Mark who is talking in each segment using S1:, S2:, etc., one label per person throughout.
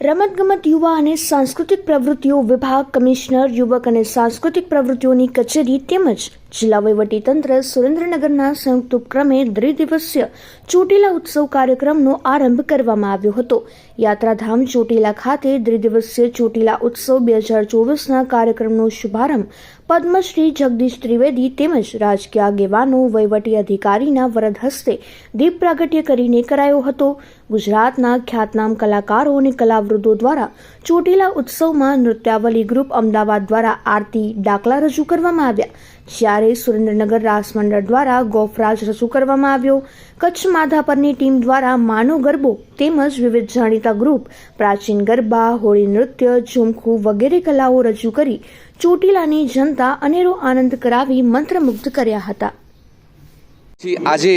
S1: રમતગમત યુવા અને સાંસ્કૃતિક પ્રવૃત્તિઓ વિભાગ કમિશનર યુવક અને સાંસ્કૃતિક પ્રવૃત્તિઓની કચેરી તેમજ જિલ્લા વહીવટીતંત્ર સુરેન્દ્રનગરના સંયુક્ત ઉપક્રમે દ્વિદિવસીય ચોટીલા ઉત્સવ કાર્યક્રમનો આરંભ કરવામાં આવ્યો હતો. યાત્રાધામ ચોટીલા ખાતે દ્વિદિવસીય ચોટીલા ઉત્સવ બે હજાર ચોવીસના કાર્યક્રમનો શુભારંભ પદ્મશ્રી જગદીશ ત્રિવેદી તેમજ રાજકીય આગેવાનો, વહીવટી અધિકારીના વરદ હસ્તે દીપ પ્રાગટ્ય કરીને કરાયો હતો. ગુજરાતના ખ્યાતનામ કલાકારો અને કલાવૃદો દ્વારા ચોટીલા ઉત્સવમાં નૃત્યાવલી ગ્રુપ અમદાવાદ દ્વારા આરતી, ડાકલા રજૂ કરવામાં આવ્યા. જ્યારે સુરેન્દ્રનગર રાસ મંડળ દ્વારા ગોફરાજ રજૂ કરવામાં આવ્યો. કચ્છ માધાપરની ટીમ દ્વારા માનો ગરબો તેમજ વિવિધ જાણીતા ગ્રુપ પ્રાચીન ગરબા, હોળી નૃત્ય, ઝુમખું વગેરે કલાઓ રજૂ કરી ચોટીલાની જનતા અનેરો આનંદ કરાવી મંત્રમુગ્ધ કર્યા હતા.
S2: આજે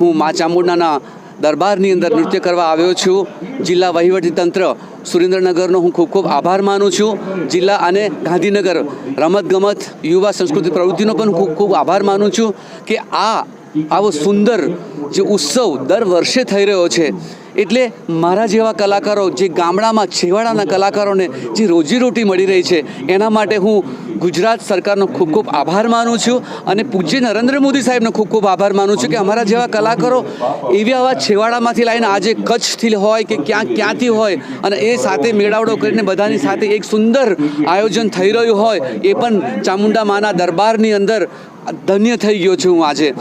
S2: હું મા ચામુંડાના દરબારની અંદર નૃત્ય કરવા આવ્યો છું. જિલ્લા વહીવટી તંત્ર સુરેન્દ્રનગરનો હું ખૂબ ખૂબ આભાર માનું છું. જિલ્લા અને ગાંધીનગર રમતગમત યુવા સંસ્કૃતિ પ્રવૃત્તિનો પણ ખૂબ ખૂબ આભાર માનું છું કે આ આવો સુંદર જે ઉત્સવ દર વર્ષે થઈ રહ્યો છે, એટલે મારા જેવા કલાકારો, જે ગામડામાં છેવાડાના કલાકારોને જે રોજીરોટી મળી રહી છે, એના માટે હું ગુજરાત સરકારનો ખૂબ ખૂબ આભાર માનું છું અને પૂજ્ય નરેન્દ્ર મોદી સાહેબનો ખૂબ ખૂબ આભાર માનું છું કે અમારા જેવા કલાકારો એવી આવા છેવાડામાંથી લાવીને આજે કચ્છથી હોય કે ક્યાંક ક્યાંથી હોય અને એ સાથે મેળાવડો કરીને બધાની સાથે એક સુંદર આયોજન થઈ રહ્યું હોય, એ પણ ચામુંડા માના દરબારની અંદર ધન્ય થઈ ગયો છું હું આજે.